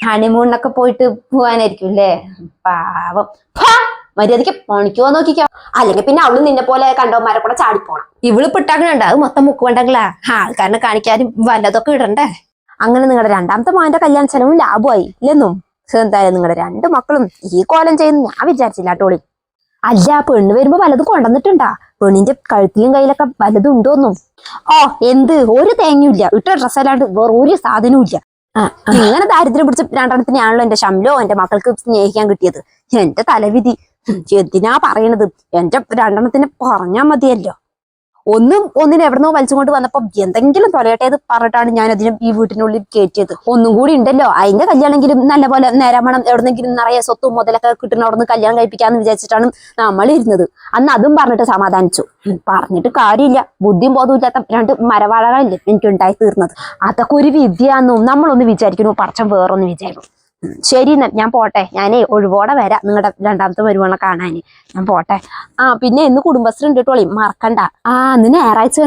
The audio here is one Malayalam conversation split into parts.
ഹണിമൂണിനൊക്കെ പോയിട്ട് പോവാനായിരിക്കും അല്ലേ പാവം. മര്യാദയ്ക്ക് പണിക്ക് നോക്കിക്കോ. അല്ലെങ്കിൽ പിന്നെ അവൾ നിന്നെ പോലെ കണ്ടവന്മാരെ കൂടെ ചാടിപ്പോണം ഇവൾ പിട്ടാക്കണുണ്ട്. അത് മൊത്തം മുക്കുകൊണ്ടെങ്കിലാ ആൾക്കാരനെ കാണിക്കാനും വല്ലതൊക്കെ ഇടണ്ടേ? അങ്ങനെ നിങ്ങളുടെ രണ്ടാമത്തെ മോന്റെ കല്യാണ ചെലവും ലാഭമായി ഇല്ലെന്നും. എന്തായാലും നിങ്ങളുടെ രണ്ട് മക്കളും ഈ കോലം ചെയ്യുന്ന. ഞാൻ വിചാരിച്ചില്ല ടോളി അല്ല പെണ്ണ് വരുമ്പോ വല്ലതും കൊണ്ടുവന്നിട്ടുണ്ടാ? പെണ്ണിന്റെ കഴുത്തിലും കയ്യിലൊക്കെ വല്ലതും ഉണ്ടോന്നും ഓ എന്ത്? ഒരു തേങ്ങയും ഇല്ല ഇട്ട ഡ്രസ്സല്ലാണ്ട് വേറെ ഒരു സാധനവും ഇല്ല ഇങ്ങനെ ദാരിദ്ര്യം പിടിച്ച രണ്ടെണ്ണത്തിനാണല്ലോ എന്റെ ശമ്പലോ എന്റെ മക്കൾക്ക് സ്നേഹിക്കാൻ കിട്ടിയത്. എന്റെ തലവിധി. എന്തിനാ പറയണത്? എന്റെ രണ്ടെണ്ണത്തിന് പറഞ്ഞാ മതിയല്ലോ. ഒന്നും ഒന്നിനെ എവിടുന്നോ വലിച്ചുകൊണ്ട് വന്നപ്പോ എന്തെങ്കിലും തൊലയട്ടേത് പറഞ്ഞിട്ടാണ് ഞാൻ അതിനെ ഈ വീട്ടിനുള്ളിൽ കയറ്റിയത് ഒന്നും കൂടി ഉണ്ടല്ലോ. അതിന്റെ കല്യാണമെങ്കിലും നല്ലപോലെ നേരമണം എവിടെന്നെങ്കിലും നിറയെ സ്വത്തും മുതലൊക്കെ കിട്ടുന്ന അവിടെ നിന്ന് കല്യാണം കഴിപ്പിക്കാന്ന് വിചാരിച്ചിട്ടാണ് നമ്മൾ ഇരുന്നത്. അന്ന് അതും പറഞ്ഞിട്ട് സമാധാനിച്ചു. പറഞ്ഞിട്ട് കാര്യമില്ല. ബുദ്ധിയും ബോധമില്ലാത്ത രണ്ട് മരവാഴകളില്ലേ എനിക്ക് ഉണ്ടായി തീർന്നത്. അതൊക്കെ ഒരു വിദ്യയാന്നും നമ്മളൊന്ന് വിചാരിക്കുന്നു. പറച്ചം വേറൊന്ന് വിചാരിക്കും. ശരി ഞാൻ പോട്ടെ. ഞാനേ ഒഴിവോടെ വരാം. നിങ്ങളുടെ രണ്ടാമത്തെ വരുവാണെ കാണാൻ ഞാൻ പോട്ടെ. ആ പിന്നെ ഇന്ന് കുടുംബശ്രീ ഉണ്ടിട്ടോളി മറക്കണ്ട. ആ ഇന്ന് ഞായറാഴ്ച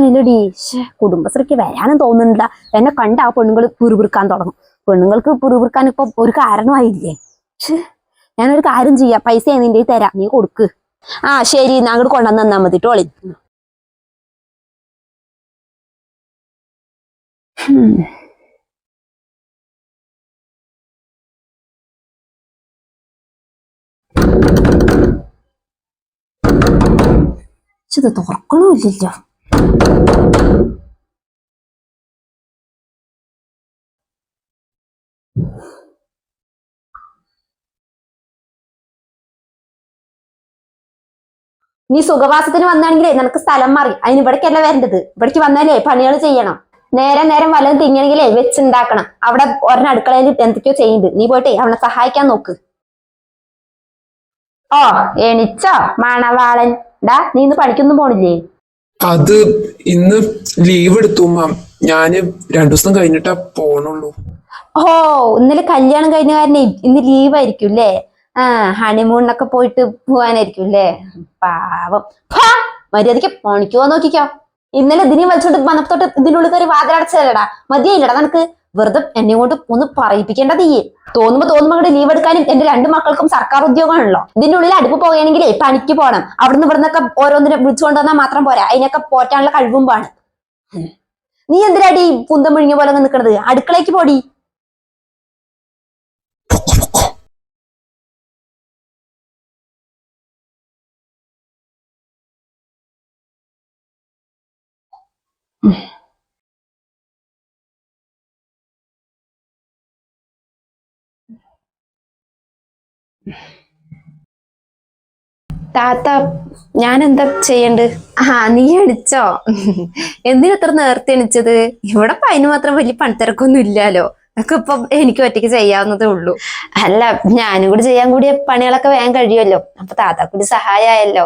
ശ്ശേ കുടുംബശ്രീക്ക് വരാനും തോന്നുന്നില്ല. എന്നെ കണ്ട ആ പെണ്ണുങ്ങൾ പുറുപുറുക്കാൻ തുടങ്ങും. പെണ്ണുങ്ങൾക്ക് പുറുപുറുക്കാൻ ഇപ്പൊ ഒരു കാരണമായില്ലേ? ഞാനൊരു കാര്യം ചെയ്യാം. പൈസ നിന്റെ തരാം. നീ കൊടുക്ക്. ആ ശരി. ഞാൻ അങ്ങോട്ട് കൊണ്ടുവന്ന് തന്നാ മതി ടോളി ഹും. പക്ഷെ ഇത് തുറക്കണമില്ലല്ലോ നീ സുഖവാസത്തിന് വന്നാണെങ്കിലേ നിനക്ക് സ്ഥലം മാറി. അതിന് ഇവിടേക്കല്ല വരേണ്ടത്? ഇവിടേക്ക് വന്നാലേ പണികൾ ചെയ്യണം. നേരെ നേരം വല്ലതും തിങ്ങണെങ്കിലേ വെച്ചുണ്ടാക്കണം. അവിടെ ഒരെണ്ണം അടുക്കളയിൽ എന്തൊക്കെയോ ചെയ്യുന്നുണ്ട്. നീ പോയിട്ടേ അവനെ സഹായിക്കാൻ നോക്ക്. ഓ എണിച്ചോ മണവാളൻ. ഡാ നീ ഇന്ന് പണിക്കൊന്നും പോണില്ലേ? അത് ഇന്ന് ലീവ് എടുത്തു മാം ഞാൻ രണ്ടു ദിവസം കഴിഞ്ഞിട്ടാ പോണുള്ളൂ. ഓ ഇന്നലെ കല്യാണം കഴിഞ്ഞ കാരണം ഇന്ന് ലീവ് ആയിരിക്കും അല്ലേ ആ ഹണിമൂണിനൊക്കെ പോയിട്ട് പോവാനായിരിക്കും അല്ലേ പാവം. മര്യാദയ്ക്ക് പണിക്ക് നോക്കിക്കോ. ഇന്നലെ ഇതിനെ വലിച്ചോണ്ട് വന്നപ്പോട്ട് ഇതിനുള്ളിൽ കയറി വാതിലടച്ചല്ലടാ മതിയായില്ലടാ നിനക്ക്. വെറുതെ എന്നെ കൊണ്ട് ഒന്ന് പറയിപ്പിക്കേണ്ട നീ തോന്നുമ്പോ തോന്നുമ്പോ അങ്ങോട്ട് ലീവ് എടുക്കാനും എന്റെ രണ്ട് മക്കൾക്കും സർക്കാർ ഉദ്യോഗമാണല്ലോ. ഇതിന്റെ ഉള്ളിൽ അടുപ്പ് പോകുകയാണെങ്കിൽ പണിക്ക് പോകണം അവിടുന്ന് ഇവിടുന്നൊക്കെ ഓരോന്നിനെ വിളിച്ചുകൊണ്ട് വന്നാൽ മാത്രം പോരാ. അതിനൊക്കെ പോറ്റാനുള്ള കഴിവും വേണം നീ എന്തിനാടി പുന്തം മുഴിഞ്ഞ പോലെ അങ്ങ് നിക്കണത്? അടുക്കളയ്ക്ക് പോടി. പൊക്കോ, താത്ത ഞാൻ എന്താ ചെയ്യണ്ട്? ആ നീ എണിച്ചോ എന്തിനത്ര നേരത്തെ എണിച്ചത്? ഇവിടെ അതിന് മാത്രം വലിയ പണിത്തിരക്കൊന്നും ഇല്ലല്ലോ. അതൊക്കെ ഇപ്പൊ എനിക്ക് ഒറ്റയ്ക്ക് ചെയ്യാവുന്നതേ ഉള്ളൂ. അല്ല ഞാനും കൂടി ചെയ്യാൻ കൂടിയ പണികളൊക്കെ വേഗം കഴിയുമല്ലോ. അപ്പൊ താത്ത കൂടി സഹായമായല്ലോ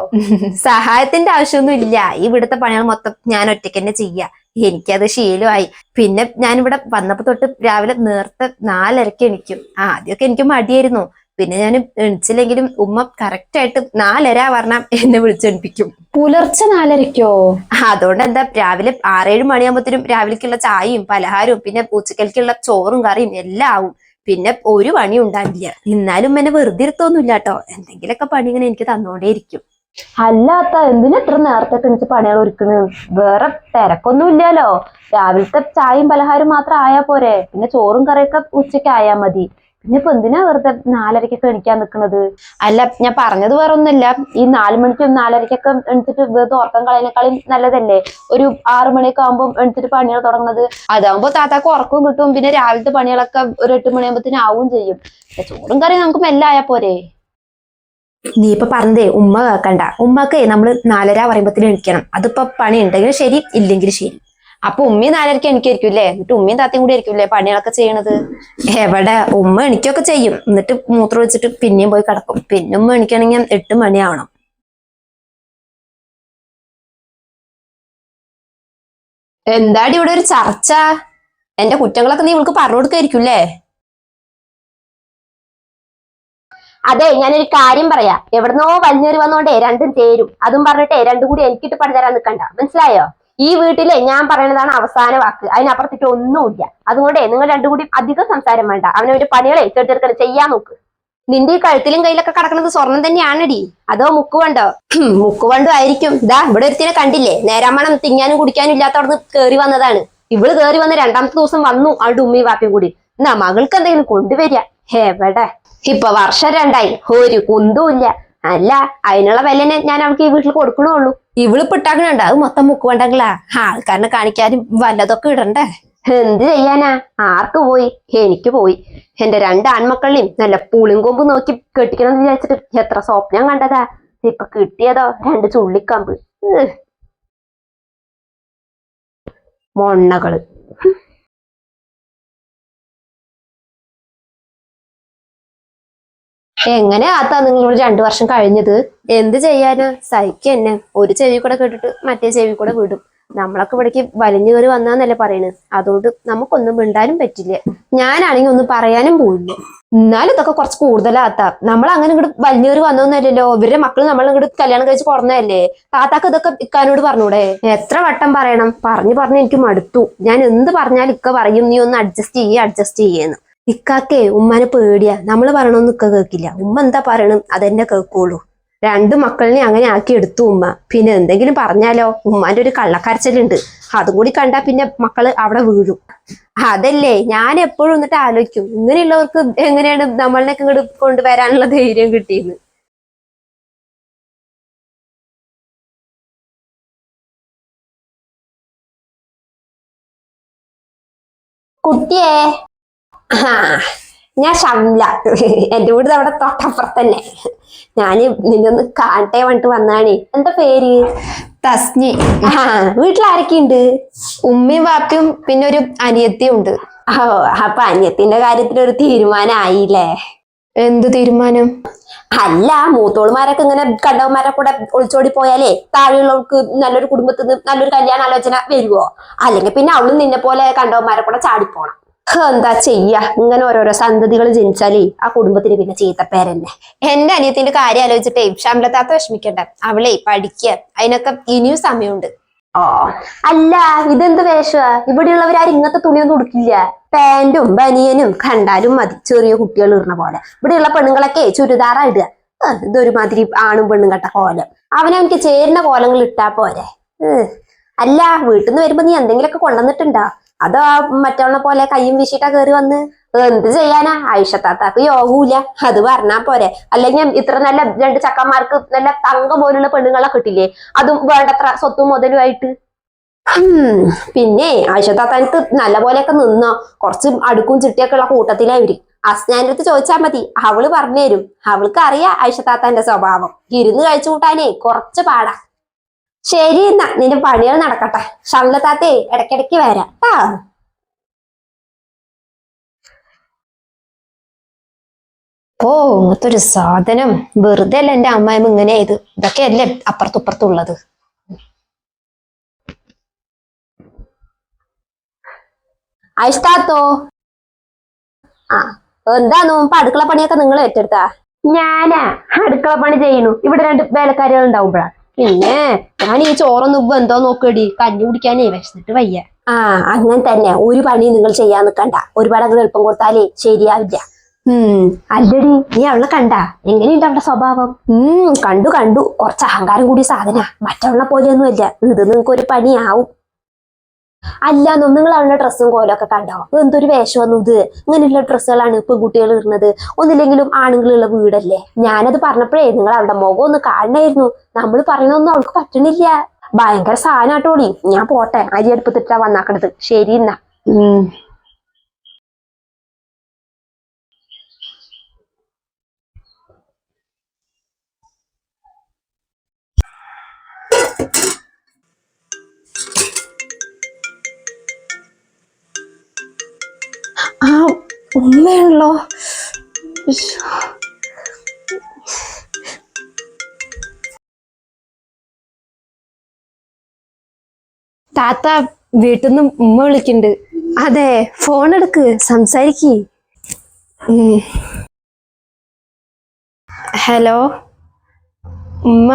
സഹായത്തിന്റെ ആവശ്യമൊന്നും ഇല്ല. ഈ ഇവിടുത്തെ പണികൾ മൊത്തം ഞാൻ ഒറ്റയ്ക്ക് തന്നെ ചെയ്യാ. എനിക്കത് ശീലമായി. പിന്നെ ഞാനിവിടെ വന്നപ്പോ തൊട്ട് രാവിലെ നേരത്തെ നാലരക്ക് എണിക്കും. ആദ്യമൊക്കെ എനിക്ക് മടിയായിരുന്നു. പിന്നെ ഞാൻ എണിച്ചില്ലെങ്കിലും ഉമ്മ കറക്റ്റ് ആയിട്ട് നാലര പറഞ്ഞ എന്നെ വിളിച്ചെണിപ്പിക്കും പുലർച്ചെ നാലരക്കോ? അതുകൊണ്ട് എന്താ രാവിലെ ആറേഴ് മണിയാകുമ്പോഴത്തേനും രാവിലേക്കുള്ള ചായയും പലഹാരവും പിന്നെ ഉച്ചക്കലേക്കുള്ള ചോറും കറിയും എല്ലാം ആവും. പിന്നെ ഒരു പണി ഉണ്ടാവില്ല എന്നാലും എന്നെ വെറുതെ ഇരുത്തൊന്നുമില്ല കേട്ടോ. എന്തെങ്കിലുമൊക്കെ പണി ഇങ്ങനെ എനിക്ക് തന്നോണ്ടേയിരിക്കും അല്ലാത്ത എന്തിനാ ഇത്ര നേരത്തെ എണിച്ച് പണികൾ ഒരുക്കുന്നത്? വേറെ തിരക്കൊന്നും ഇല്ലല്ലോ രാവിലത്തെ ചായയും പലഹാരം മാത്രം ആയാ പോരെ. പിന്നെ ചോറും കറിയൊക്കെ ഉച്ചയ്ക്ക് ആയാ മതി. പിന്നെ ഇപ്പൊ എന്തിനാ വെറുതെ നാലരക്കൊക്കെ എണിക്കാൻ നിൽക്കുന്നത് അല്ല ഞാൻ പറഞ്ഞത് വേറെ ഒന്നുമില്ല ഈ നാല് മണിക്കും നാലരക്കൊക്കെ എണിച്ചിട്ട് വെറുതെ ഉറക്കം കളയുന്നേക്കാളും നല്ലതല്ലേ? ഒരു ആറു മണിയൊക്കെ ആകുമ്പോൾ എണിച്ചിട്ട് പണികൾ തുടങ്ങുന്നത് അതാകുമ്പോ താത്താക്ക് ഉറക്കവും കിട്ടും. പിന്നെ രാവിലത്തെ പണികളൊക്കെ ഒരു എട്ട് മണിയാകുമ്പത്തിന് ആവും ചെയ്യും. ചോറും കറിയും നമുക്ക് മെല്ലെ പോരെ? നീ ഇപ്പൊ പറഞ്ഞതേ ഉമ്മ കേക്കണ്ട. ഉമ്മക്ക് നമ്മൾ നാലര പറയുമ്പോഴത്തേനും എണിക്കണം. അതിപ്പോ പണി ഉണ്ടെങ്കിൽ ശരി ഇല്ലെങ്കിലും ശരി. അപ്പൊ ഉമ്മയും നാലരയ്ക്ക് എനിക്കായിരിക്കും അല്ലേ? എന്നിട്ട് ഉമ്മയും താത്തയും കൂടി ആയിരിക്കും അല്ലേ പണികളൊക്കെ ചെയ്യണത്? എവിടെ? ഉമ്മ എനിക്കൊക്കെ ചെയ്യും. എന്നിട്ട് മൂത്രം വെച്ചിട്ട് പിന്നെയും പോയി കിടക്കും. പിന്നെ ഉമ്മ എണിക്കണമെങ്കിൽ എട്ട് മണിയാവണം. എന്താടി ഇവിടെ ഒരു ചർച്ച? എന്റെ കുറ്റങ്ങളൊക്കെ നീ ഇവൾക്ക് പറഞ്ഞു കൊടുക്കായിരിക്കും അല്ലേ? അതെ ഞാനൊരു കാര്യം പറയാ. എവിടുന്നോ വലിഞ്ഞേറി വന്നോണ്ടേ രണ്ടും തേരും. അതും പറഞ്ഞിട്ടേ രണ്ടും കൂടി എനിക്കിട്ട് പണിതരാൻ നിൽക്കണ്ട മനസ്സിലായോ? ഈ വീട്ടിലെ ഞാൻ പറയുന്നതാണ് അവസാന വാക്ക്. അതിനപ്പുറത്തേക്ക് ഒന്നുമില്ല. അതുകൊണ്ട് നിങ്ങൾ രണ്ടും കൂടി അധികം സംസാരം വേണ്ട. അവനൊരു പണികളെ ചെറുതെടുക്കണം ചെയ്യാൻ നോക്ക്. നിന്റെ ഈ കഴുത്തിലും കയ്യിലൊക്കെ കിടക്കുന്നത് സ്വർണം തന്നെയാണടി. അതോ മുക്കുവണ്ടോ മുക്കുവണ്ടോ ആയിരിക്കും. ദാ ഇവിടെ ഒരുത്തിനെ കണ്ടില്ലേ? നേരാമണം തിങ്ങാനും കുടിക്കാനും ഇല്ലാത്തവിടുന്ന് കേറി വന്നതാണ്. ഇവൾ കേറി വന്ന് രണ്ടാമത്തെ ദിവസം വന്നു. അവളുടെ ഉമ്മയും വാപ്പയും കൂടി. എന്നാ മകൾക്ക് എന്തെങ്കിലും കൊണ്ടുവരിക? എവിടെ? ഇപ്പൊ വർഷം രണ്ടായി. ഒരു കുന്തും ഇല്ല. അല്ല അതിനുള്ള വിലനെ ഞാൻ അവൾക്ക് ഈ വീട്ടിൽ കൊടുക്കണുള്ളൂ ഇവൾ പിട്ടാക്കണുണ്ട്. അത് മൊത്തം മുക്ക് വേണ്ടെങ്കിലാ. ആൾക്കാരനെ കാണിക്കാനും വല്ലതൊക്കെ ഇടണ്ടേ? എന്ത് ചെയ്യാനാ? ആർക്ക് പോയി? എനിക്ക് പോയി. എന്റെ രണ്ട് ആൺമക്കളെയും നല്ല പുളിങ്കൊമ്പ് നോക്കി കെട്ടിക്കണം എന്ന് വിചാരിച്ചിട്ട് എത്ര സ്വപ്നം കണ്ടതാ. ഇപ്പൊ കിട്ടിയതോ? രണ്ട് ചുള്ളിക്കമ്പ്. മൊണ്ണകൾ. എങ്ങനെ ആത്താ നിങ്ങളോട് രണ്ടു വർഷം കഴിഞ്ഞത്? എന്ത് ചെയ്യാനാ? സഹിക്കും എന്നെ. ഒരു ചെവി കൂടെ കേട്ടിട്ട് മറ്റേ ചെവി കൂടെ വിടും. നമ്മളൊക്കെ ഇവിടേക്ക് വലിഞ്ഞു കയറി വന്നാന്നല്ലേ പറയണത് അതുകൊണ്ട് നമുക്കൊന്നും മിണ്ടാനും പറ്റില്ല. ഞാനാണെങ്കിൽ ഒന്നും പറയാനും പോയില്ല എന്നാലും ഇതൊക്കെ കുറച്ച് കൂടുതലാത്ത നമ്മൾ അങ്ങനെ ഇങ്ങോട്ട് വലിഞ്ഞു കയറി വന്നൊന്നല്ലല്ലോ ഇവരുടെ മക്കൾ നമ്മൾ ഇങ്ങോട്ട് കല്യാണം കഴിച്ച് കുറഞ്ഞതല്ലേ താത്താക്ക് ഇതൊക്കെ ഇക്കാനോട് പറഞ്ഞൂടെ? എത്ര വട്ടം പറയണം. പറഞ്ഞു പറഞ്ഞ് എനിക്ക് മടുത്തു. ഞാൻ എന്ത് പറഞ്ഞാലും ഇക്ക പറയും. നീ ഒന്ന് അഡ്ജസ്റ്റ് ചെയ്യേ അഡ്ജസ്റ്റ് ചെയ്യേന്ന്. ഇക്കാക്കേ ഉമ്മാനെ പേടിയാ. നമ്മൾ പറയണമെന്ന് ഇക്ക കേൾക്കില്ല. ഉമ്മ എന്താ പറയണം അതെന്നെ കേൾക്കുള്ളൂ. രണ്ടു മക്കളിനെ അങ്ങനെ ആക്കി എടുത്തു ഉമ്മ. പിന്നെ എന്തെങ്കിലും പറഞ്ഞാലോ? ഉമ്മാന്റെ ഒരു കള്ളക്കരച്ചിലുണ്ട്. അതും കൂടി കണ്ടാ പിന്നെ മക്കൾ അവിടെ വീഴും. അതല്ലേ? ഞാൻ എപ്പോഴും എന്നിട്ട് ആലോചിക്കും. ഇങ്ങനെയുള്ളവർക്ക് എങ്ങനെയാണ് നമ്മളിനൊക്കെ ഇങ്ങോട്ട് കൊണ്ടുവരാനുള്ള ധൈര്യം കിട്ടിയെന്ന്? കുട്ടിയെ. ഞാൻ ഷംല. എന്റെ വീട് അവിടെ തൊട്ടപ്പുറത്തന്നെ. ഞാൻ നിന്നൊന്ന് കാണട്ടെ പറഞ്ഞിട്ട് വന്നാണ് എന്താ പേര്? തസ്നി. ആ വീട്ടിൽ ആരൊക്കെയുണ്ട് ഉമ്മയും വാപ്പയും പിന്നെ ഒരു അനിയത്തിയും ഉണ്ട്. ഓ അപ്പൊ അനിയത്തിന്റെ കാര്യത്തിൽ ഒരു തീരുമാനമായില്ലേ? എന്ത് തീരുമാനം? അല്ല മൂത്തോളുമാരൊക്കെ ഇങ്ങനെ കണ്ടവന്മാരെ കൂടെ ഒളിച്ചോടി പോയാലേ താഴെയുള്ളവർക്ക് നല്ലൊരു കുടുംബത്തിൽ നിന്ന് നല്ലൊരു കല്യാണ ആലോചന വരുവോ? അല്ലെങ്കിൽ പിന്നെ അവളും നിന്നെ പോലെ കണ്ടവന്മാരെ കൂടെ ചാടിപ്പോണം. എന്താ ചെയ്യാ? ഇങ്ങനെ ഓരോരോ സന്തതികൾ ജനിച്ചാലേ ആ കുടുംബത്തിന് പിന്നെ ചീത്തപ്പേരന്നെ എന്റെ അനിയത്തിന്റെ കാര്യം ആലോചിച്ചിട്ടേ ശമ്പളത്താത്ത വിഷമിക്കണ്ട. അവളെ പഠിക്കുക അതിനൊക്കെ ഇനിയും സമയമുണ്ട്. ഓ അല്ല ഇതെന്ത് വേഷമാ ഇവിടെയുള്ളവരാരും ഇങ്ങനത്തെ തുണിയൊന്നും ഉടുക്കില്ല. പാന്റും ബനിയനും കണ്ടാലും മതി. ചെറിയ കുട്ടികൾ ഇടുന്ന പോലെ. ഇവിടെയുള്ള പെണ്ണുങ്ങളൊക്കെ ചുരിദാറാ ഇടുക. ഇതൊരുമാതിരി ആണും പെണ്ണും കട്ട കോലം. അവനവനിക്ക് ചേരുന്ന കോലങ്ങൾ ഇട്ടാ പോരെ. അല്ല വീട്ടിൽ നിന്ന് വരുമ്പോ നീ എന്തെങ്കിലുമൊക്കെ കൊണ്ടുവന്നിട്ടുണ്ടോ? അതോ മറ്റവളെ പോലെ കയ്യും വീശിട്ടാ കേറി വന്ന്? എന്ത് ചെയ്യാനാ? ആയിഷത്താത്താക്ക് യോഗൂല. അത് പറഞ്ഞാ പോരെ. അല്ലെങ്കിൽ ഇത്ര നല്ല രണ്ട് ചക്കന്മാർക്ക് നല്ല തങ്കം പോലുള്ള പെണ്ണുങ്ങളെ കിട്ടില്ലേ? അതും വേണ്ടത്ര സ്വത്തും മുതലുമായിട്ട്. പിന്നെ ആയിഷത്താത്താനത്ത് നല്ല പോലെയൊക്കെ നിന്നോ? കുറച്ച് അടുക്കും ചിട്ടിയൊക്കെ ഉള്ള കൂട്ടത്തിലായി അസ്നാന്റെ അടുത്ത് ചോദിച്ചാൽ മതി. അവൾ പറഞ്ഞു തരും അവൾക്ക് അറിയാം ആയിഷത്താത്താന്റെ സ്വഭാവം. ഇരുന്ന് കഴിച്ചു കൂട്ടാനേ കുറച്ച് പാടാ. ശരി എന്നാ നിന്റെ പണികൾ നടക്കട്ടെ. ഷംലത്താത്തേ ഇടയ്ക്കിടയ്ക്ക് വരാം. ആ ഓ ഇങ്ങനത്തെ ഒരു സാധനം. വെറുതെ അല്ല എന്റെ അമ്മായിമ്മ ഇങ്ങനെ ഇത് ഇതൊക്കെയല്ലേ അപ്പുറത്തുപ്പുറത്തുള്ളത്? അയിഷ്ടാത്തോ ആ എന്താന്ന് ഇപ്പൊ അടുക്കള പണിയൊക്കെ നിങ്ങൾ ഏറ്റെടുത്താ? ഞാനാ അടുക്കള പണി ചെയ്യണു ഇവിടെ രണ്ട് വേലക്കാരികൾ ഉണ്ടാവുമ്പോഴാ പിന്നെ ഞാൻ ഈ ചോറൊന്നും ഇപ്പൊ എന്തോ നോക്കടി കഞ്ഞി കുടിക്കാനേ വിശന്നിട്ട് വയ്യ. ആ അങ്ങനെ തന്നെ. ഒരു പണി നിങ്ങൾ ചെയ്യാൻ നിൽക്കണ്ട ഒരുപാട് അങ്ങനെ എളുപ്പം കൊടുത്താലേ ശരിയാവില്ല. ഉം. അല്ലടി നീ അവളെ കണ്ട? എങ്ങനെയുണ്ട് അവളുടെ സ്വഭാവം? ഉം. കണ്ടു കണ്ടു. കുറച്ച് അഹങ്കാരം കൂടിയ സാധന. മറ്റവളെ പോലെയൊന്നും അല്ല ഇത് നിങ്ങൾക്ക് ഒരു പണിയാവും. അല്ല നിങ്ങൾ അവളുടെ ഡ്രസ്സും കോലൊക്കെ കണ്ടോ? എന്തൊരു വേഷം വന്നു ഇത്? ഇങ്ങനെയുള്ള ഡ്രസ്സുകളാണ് പെൺകുട്ടികൾ ഇടുന്നത്. ഒന്നില്ലെങ്കിലും ആണുങ്ങളുള്ള വീടല്ലേ? ഞാനത് പറഞ്ഞപ്പോഴേ നിങ്ങൾ അവളുടെ മുഖം ഒന്ന് കാണണമായിരുന്നു നമ്മൾ പറയണൊന്നും അവൾക്ക് പറ്റണില്ല. ഭയങ്കര സാധനാട്ടോളി ഞാൻ പോട്ടെ അരി അടുപ്പത്തിട്ടാ വന്നാക്കണത്. ശരി എന്നാ. ശ്ശോ. താത്ത വീട്ടിൽ നിന്ന് ഉമ്മ വിളിക്കുന്നുണ്ട് അതെ ഫോൺ എടുക്ക് സംസാരിക്ക്. ഹലോ ഉമ്മ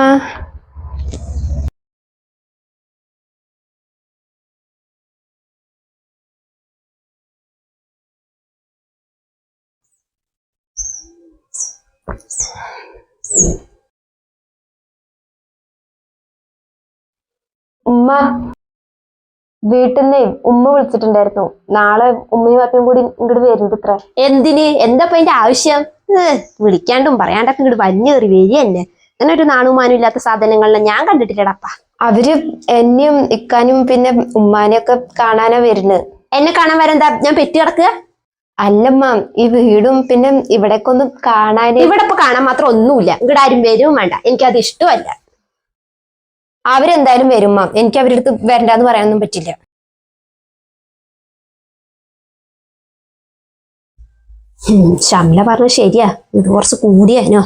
ഉമ്മ വീട്ടിൽ നിന്ന് ഉമ്മ വിളിച്ചിട്ടുണ്ടായിരുന്നു. നാളെ ഉമ്മയും അപ്പയും കൂടി ഇങ്ങോട്ട് വരുന്നത് ഇത്ര എന്തിന്? എന്താ എന്റെ അതിന്റെ ആവശ്യം? വിളിക്കാണ്ടും പറയാണ്ടൊക്കെ ഇങ്ങോട്ട് വലിഞ്ഞേറി വരിക തന്നെ അങ്ങനെ ഒരു നാണുമാനും ഇല്ലാത്ത സാധനങ്ങളെല്ലാം ഞാൻ കണ്ടിട്ടില്ലടപ്പ. അവർ എന്നെയും ഇക്കാനും പിന്നെ ഉമ്മാനെയൊക്കെ കാണാനാ വരുന്നത്. എന്നെ കാണാൻ വരെന്താ? ഞാൻ പെറ്റി കിടക്കുക? അല്ലമ്മ ഈ വീടും പിന്നെ ഇവിടേക്കൊന്നും കാണാൻ ഇവിടെ ഇപ്പൊ കാണാൻ മാത്രം ഒന്നുമില്ല. ഇവിടെ ആരും വരും വേണ്ട. എനിക്കത് ഇഷ്ടമല്ല. അവരെന്തായാലും വരും മാം എനിക്ക് അവരുടെ അടുത്ത് വരണ്ടെന്ന് പറയാനൊന്നും പറ്റില്ല. ശമല പറഞ്ഞ ശരിയാ. ഇത് കുറച്ച് കൂടിയാനോ